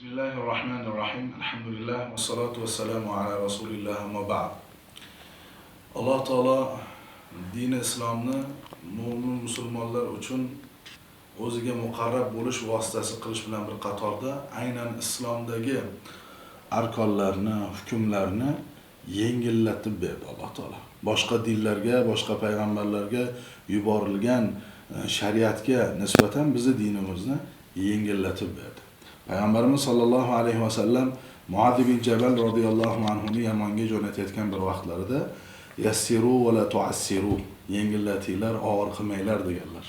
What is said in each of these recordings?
Bismillahirrahmanirrahim. Alhamdulillah va salatu vassalamu ala rasulillah va ba'd. Alloh taolo dini islomni mo'min musulmonlar uchun o'ziga muqarrab bo'lish vositasi qilish bilan bir qatorda aynan islomdagi arkonlarni, hukmlarni yengillatib berdi Alloh taolo. Boshqa dinlarga, boshqa payg'ambarlarga yuborilgan e, shariatga nisbatan bizni dinimizni yengillatib berdi. Payg'ambarimiz sollallohu alayhi vasallam Muad ibn Jabal radhiyallohu anhuni Yamonga jo'natayotgan bir vaqtlarida yassiru va la tuassiru yengillatinglar, og'ir qilmanglar deganlar.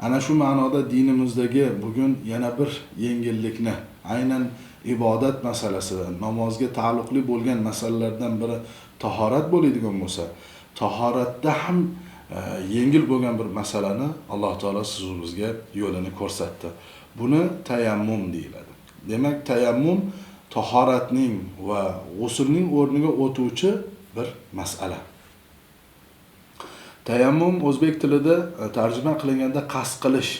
Ana shu ma'noda dinimizdagi bugun yana bir yengillikni aynan ibodat masalasi, namozga taalluqli bo'lgan masalalardan biri tahorat bo'ladigan bo'lsa, tahoratda ham e, yengil bo'lgan bir masalani Alloh taolo siz bizga yo'lini ko'rsatdi. Buni tayammum deyiladi. Demak, tayammum tahoratning va g'usulning o'rniga o'tuvchi bir masala. Tayammum o'zbek tilida e, tarjima qilinganda qasd qilish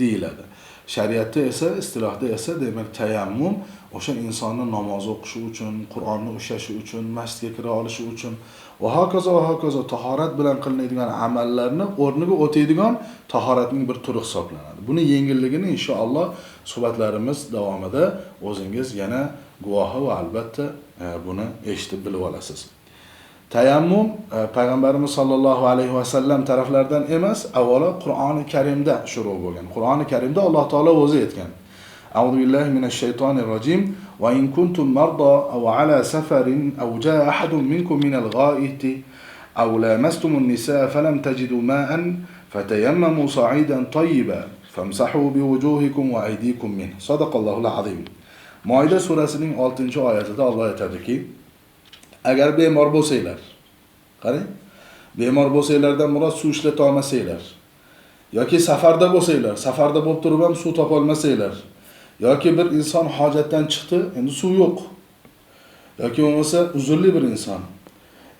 deyiladi. Shariatda esa, istilohda esa demak tayammum o'sha insonni namoz o'qishi uchun, Qur'onni ushlashi uchun, masjidga kira olishi uchun va hokazo va hokazo tahorat bilan qilinadigan amallarni o'rniga o'taydigan tahoratning bir turi hisoblanadi. Buni yengilligini inshaalloh suhbatlarimiz davomida o'zingiz yana guvohi va albatta e, buni eshitib bilib olasiz. Tayammum e, payg'ambarimiz sollallohu alayhi vasallam taraflaridan emas, avvalo Qur'oni Karimda shuru bo'lgan. Qur'oni Karimda Alloh taolo o'zi aytgan. أعوذ بالله من الشيطان الرجيم. وإن كنتم مرضى أو على سفر أو جاء أحد منكم من الغائط أو لامستم النساء فلم تجدوا ماء فتيمموا صعيدا طيبا فامسحوا بوجوهكم وأيديكم منه. صدق الله العظيم. مايدة سورة سنين ألتن شو آيات الله يتدكي أجر بمر بوسيلر قري بمر بوسيلر دا مرا سوش لتامسيلر يا كي سفر دا بوسيلر سفر دا بطربم سو تقول مسيلر yoki bir inson hojatdan chiqdi endi suv yo'q yoki bo'lmasa uzrli bir inson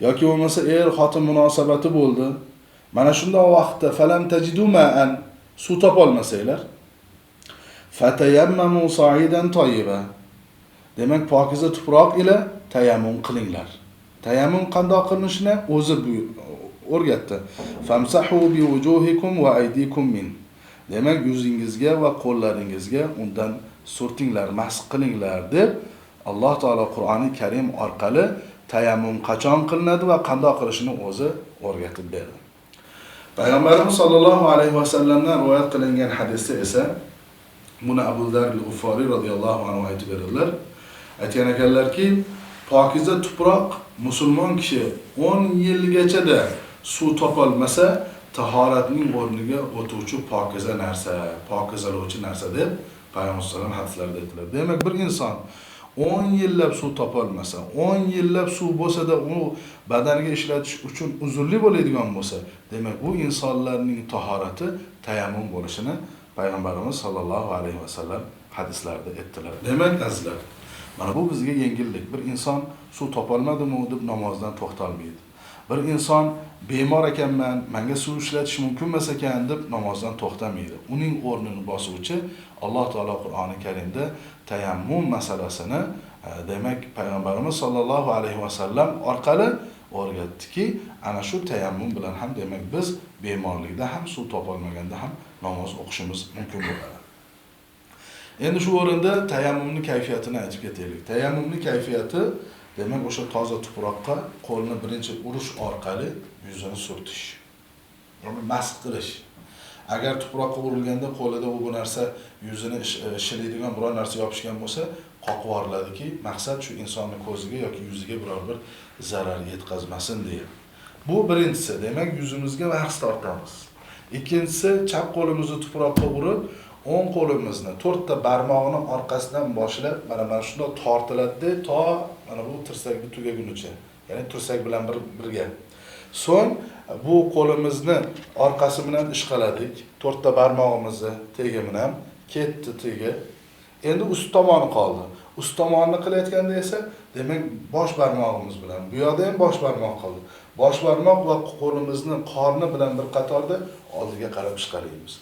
yoki bo'lmasa er xotin munosabati bo'ldi mana shunday vaqtda falam tajidu ma'an suv topolmasanglar fatayammamu sa'idan tayyiba demak pokiza tuproq ila tayammum qilinglar. Tayammum qandoq qilinishini o'zi o'rgatdi. Famsahu bi wujuhikum va aydikum min. Demak, yuzingizga va qo'llaringizga undan surtinglar, mas qilinglar deb Alloh taolo Qur'oni Karim orqali tayammum qachon qilinadi va qandoq qilishini o'zi o'rgatib berdi. Payg'ambarimiz sollallohu alayhi vasallamdan rivoyat qilingan hadisda esa buni Abu Dar al-Uforiy radhiyallohu anhu aytib beradilar. Aytgan ekanlarki, pokiza tuproq musulmon kishi 10 yilgachada suv topolmasa tahoratning o'rniga o'tuvchi pokiza narsa, pokizalovchi narsa deb payg'ambar sollallohu alayhi hadislarda aytiladi. Demak, bir inson 10 yillab suv topolmasa, 10 yillab suv bo'lsa-da u badaniga ishlatish uchun uzrli bo'ladigan bo'lsa, demak bu insonlarning tahorati tayammum bo'lishini payg'ambarimiz sollallohu alayhi vasallam hadislarida aytdilar. Demak, azizlar, Mana bu bizga yengillik. Bir inson suv topolmadimi deb namozdan to'xtalmaydi. Bir inson bemor ekanman, menga suv ishlatish mumkin emas ekan deb namozdan to'xtamaydi. Uning o'rnini bosuvchi Alloh taolo Qur'oni Karimda tayammum masalasini e, demak payg'ambarimiz sollallohu alayhi vasallam orqali o'rgatdiki, ana shu tayammum bilan ham demak biz bemorlikda ham suv topolmaganda ham namoz o'qishimiz mumkin bo'ladi. Endi shu o'rinda tayammumni kayfiyatini aytib ketaylik. Tayammumni kayfiyati demak o'sha toza tuproqqa qo'lni birinchi urish orqali yuzini surtish. Uni mas qilish. Agar tuproqqa urilganda qo'lida u bu narsa yuzini shilaydigan biror narsa yopishgan bo'lsa, qoqib yuboriladiki, maqsad shu insonning ko'ziga yoki yuziga biror bir zarar yetkazmasin deya. Bu birinchisi, demak yuzimizga mahs tortamiz. Ikkinchisi, chap qo'limizni tuproqqa urib, o'ng qo'limizni to'rtta barmog'ini orqasidan boshlab mana mana shunday tortiladi to mana bu tirsakni tugagunicha ya'ni tirsak bilan bir birga. So'ng bu qo'limizni orqasi bilan ishqaladik to'rtta barmog'imizni tegi bilan ketdi tegi. Endi ust tomoni qoldi. Ust tomonni qilayotganda esa demak bosh barmog'imiz bilan bu yoqda ham bosh barmoq qoldi. Bosh barmoq va qo'limizni qorni bilan bir qatorda oldiga qarab ishqalaymiz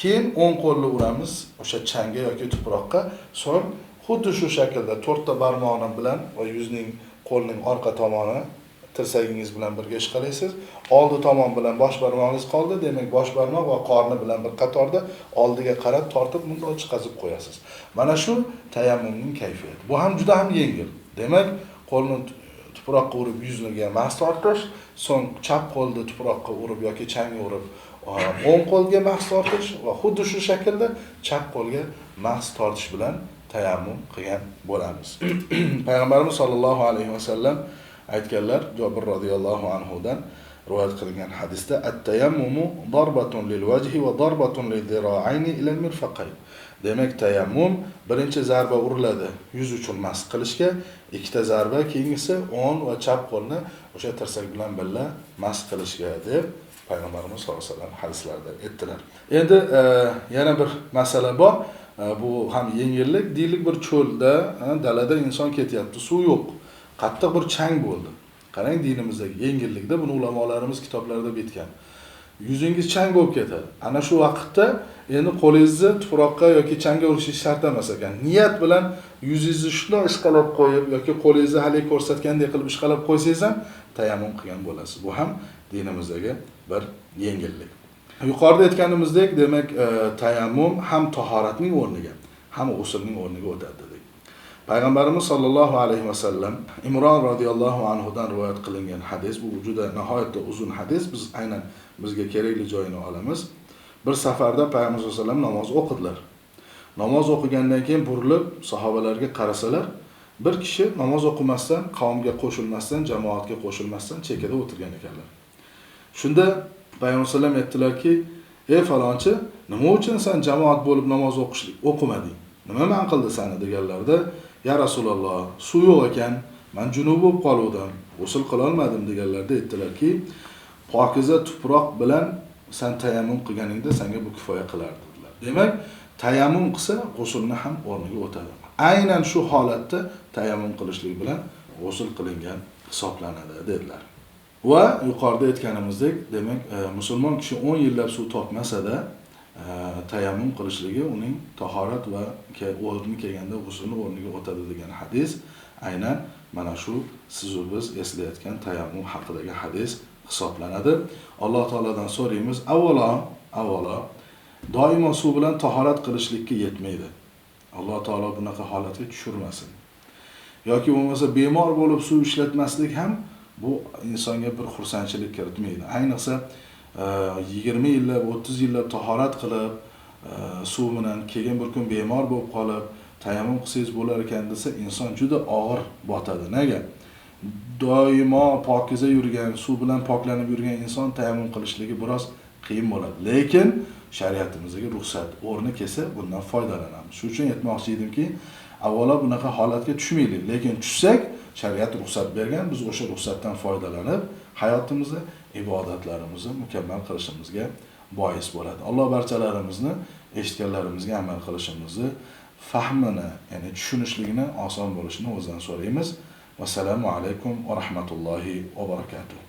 keyin o'ng qo'lni uramiz o'sha changga yoki tuproqqa. So'ng xuddi shu shaklda to'rtta barmoqni bilan va yuzning qo'lning orqa tomoni tirsagingiz bilan birga ishqalaysiz. Oldi tomon bilan bosh barmog'ingiz qoldi demak bosh barmoq va qorni bilan bir qatorda oldiga qarab tortib bundoq chiqazib qo'yasiz. Mana shu tayammumning kayfiyati. Bu ham juda ham yengil. Demak qo'lni tuproqqa urib yuzniga mas tortish so'ng chap qo'lni tuproqqa urib yoki changga urib o'ng qo'lga mahs tortish va xuddi shu shaklda chap qo'lga mahs tortish bilan tayammum qilgan bo'lamiz. Payg'ambarimiz sollallohu alayhi vasallam aytganlar jobir roziyallohu anhudan rivoyat qilingan hadisda at-tayammumu darbatun lil vajhi va darbatun lil ziroayni ila al-mirfaqayn. Demak tayammum birinchi zarba uriladi yuz uchun mas qilishga ikkita zarba keyingisi o'ng va chap qo'lni o'sha tirsak bilan birga mas qilishga deb payg'ambarimiz sallallohu alayhi vasallam hadislarida aytdilar. Endi e, yana bir masala bor. E, bu ham yengillik deylik bir cho'lda e, dalada inson ketyapti suv yo'q. Qattiq bir chang bo'ldi. Qarang dinimizdagi yengillikda buni ulamolarimiz kitoblarida bitgan. Yuzingiz chang bo'lib ketadi. Ana shu vaqtda endi qo'lingizni tuproqqa yoki changga urishingiz shart emas ekan. Niyat bilan yuzingizni shundoq ishqalab qo'yib yoki qo'lingizni haligi ko'rsatgandek qilib ishqalab qo'ysangiz ham tayammum qilgan bo'lasiz. Bu ham dinimizdagi bir yengillik. Yuqorida aytganimizdek demak e, tayammum ham tahoratning o'rniga ham g'usulning o'rniga o'tadi dedik. Payg'ambarimiz sollallohu alayhi vasallam imron roziyallohu anhudan rivoyat qilingan hadis bu juda nihoyatda uzun hadis. Biz aynan bizga kerakli joyini olamiz. Bir safarda payg'ambar sallallohu alayhi vasallam namoz o'qidilar. Namoz o'qigandan keyin burilib sahobalarga qarasalar bir kishi namoz o'qimasdan qavmga qo'shilmasdan jamoatga qo'shilmasdan chekkada o'tirgan ekanlar. Shunda payg'ambar alayhisalom aytdilarki ey falonchi nima uchun san jamoat bo'lib namoz o'qishlik o'qimading? Nima man qildi sani? deganlarida ya rasululloh suv yo'q ekan man junub bo'lib qoluvdim g'usul qilolmadim deganlarida aytdilarki pokiza tuproq bilan san tayammum qilganingda sanga bu kifoya qilardi dedilar. Demak tayammum qilsa g'usulni ham o'rniga o'tadi. Aynan shu holatda tayammum qilishlik bilan g'usul qilingan hisoblanadi dedilar. Va yuqorida aytganimizdek demak e, musulmon kishi 10 yillab suv topmasa-da e, tayammum qilishligi uning tahorat va o'rni kelganda g'usulni o'rniga o'tadi degan hadis aynan mana shu sizu biz eslayotgan tayammum haqidagi hadis hisoblanadi. Alloh taolodan so'raymiz avvalo avvalo doimo suv bilan tahorat qilishlikka yetmaydi. Alloh taolo bunaqa holatga tushirmasin. Yoki bo'lmasa bemor bo'lib suv ishlatmaslik ham bu insonga bir xursandchilik kiritmaydi. Ayniqsa e, yigirma yillab o'ttiz yillab tahorat qilib e, suv bilan keyin bir kun bemor bo'lib qolib tayammum qilsangiz bo'lar ekan desa inson juda og'ir botadi. Nega? Doimo pokiza yurgan suv bilan poklanib yurgan inson tayammum qilishligi biroz qiyin bo'ladi. Lekin shariatimizga ruxsat o'rni kelsa bundan foydalanamiz. Shuning uchun aytmoqchi edimki avvalo bunaqa holatga tushmaylik. Lekin tushsak shariat ruxsat bergan biz o'sha ruxsatdan foydalanib hayotimizni ibodatlarimizni mukammal qilishimizga bois bo'ladi. Alloh barchalarimizni eshitganlarimizga amal qilishimizni fahmini ya'ni tushunishligini oson bo'lishini o'zidan so'raymiz. Vassalomu alaykum va rahmatullohi va barakatuh.